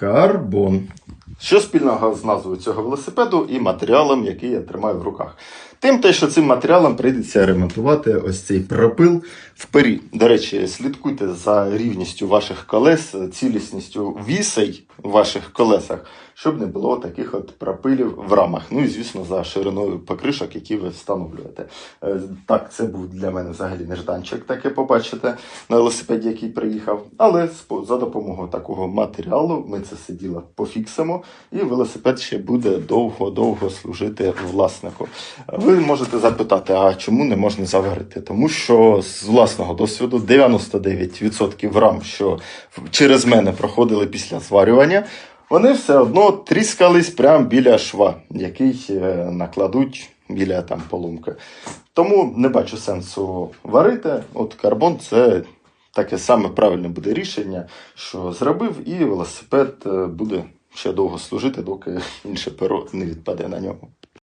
Карбон. Що спільного з назвою цього велосипеду і матеріалом, який я тримаю в руках? Тим те, що цим матеріалом прийдеться ремонтувати ось цей пропил впері. До речі, слідкуйте за рівністю ваших колес, цілісністю вісей в ваших колесах, щоб не було таких от пропилів в рамах. Ну і звісно, за шириною покришок, які ви встановлюєте. Е, Так, це був для мене взагалі нежданчик, таке побачите на велосипеді, який приїхав. Але за допомогою такого матеріалу ми це все діло пофіксимо, і велосипед ще буде довго-довго служити власнику. Ви можете запитати, а чому не можна заварити? Тому що з власного досвіду 99% рам, що через мене проходили після зварювання, вони все одно тріскались прямо біля шва, який е, накладуть біля там поломки. Тому не бачу сенсу варити. От карбон це таке саме правильне буде рішення, що зробив, і велосипед е, буде ще довго служити, доки інше перо не відпаде на ньому.